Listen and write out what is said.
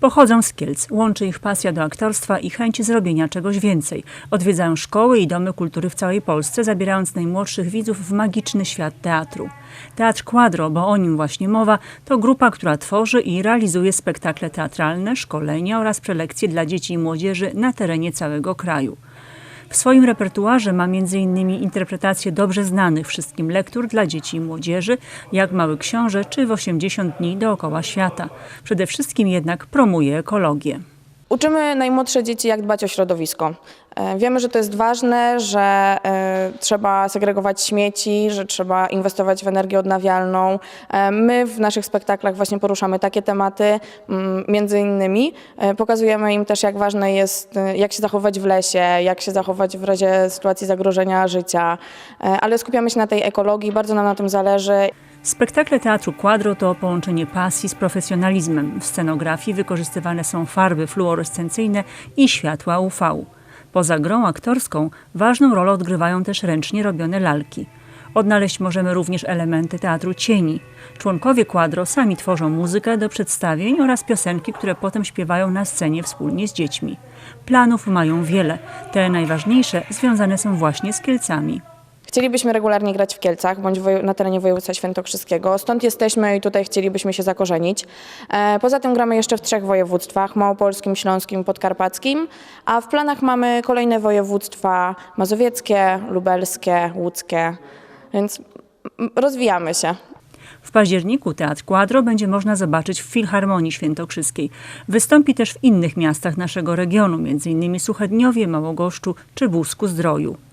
Pochodzą z Kielc, łączy ich pasja do aktorstwa i chęć zrobienia czegoś więcej. Odwiedzają szkoły i domy kultury w całej Polsce, zabierając najmłodszych widzów w magiczny świat teatru. Teatr Quadro, bo o nim właśnie mowa, to grupa, która tworzy i realizuje spektakle teatralne, szkolenia oraz prelekcje dla dzieci i młodzieży na terenie całego kraju. W swoim repertuarze ma m.in. interpretacje dobrze znanych wszystkim lektur dla dzieci i młodzieży, jak Mały Książę czy w 80 dni dookoła świata. Przede wszystkim jednak promuje ekologię. Uczymy najmłodsze dzieci, jak dbać o środowisko. E, Wiemy, że to jest ważne, że e, trzeba segregować śmieci, że trzeba inwestować w energię odnawialną. E, My w naszych spektaklach właśnie poruszamy takie tematy, mm, między innymi pokazujemy im też, jak ważne jest, jak się zachować w lesie, jak się zachować w razie sytuacji zagrożenia życia, ale skupiamy się na tej ekologii, bardzo nam na tym zależy. Spektakle Teatru Quadro to połączenie pasji z profesjonalizmem. W scenografii wykorzystywane są farby fluorescencyjne i światła UV. Poza grą aktorską ważną rolę odgrywają też ręcznie robione lalki. Odnaleźć możemy również elementy teatru cieni. Członkowie Quadro sami tworzą muzykę do przedstawień oraz piosenki, które potem śpiewają na scenie wspólnie z dziećmi. Planów mają wiele. Te najważniejsze związane są właśnie z Kielcami. Chcielibyśmy regularnie grać w Kielcach bądź na terenie województwa świętokrzyskiego. Stąd jesteśmy i tutaj chcielibyśmy się zakorzenić. E, Poza tym gramy jeszcze w trzech województwach: małopolskim, śląskim, podkarpackim, a w planach mamy kolejne województwa mazowieckie, lubelskie, łódzkie, więc rozwijamy się. W październiku Teatr Quadro będzie można zobaczyć w Filharmonii Świętokrzyskiej. Wystąpi też w innych miastach naszego regionu, m.in. Suchedniowie, Małogoszczu czy Busku Zdroju.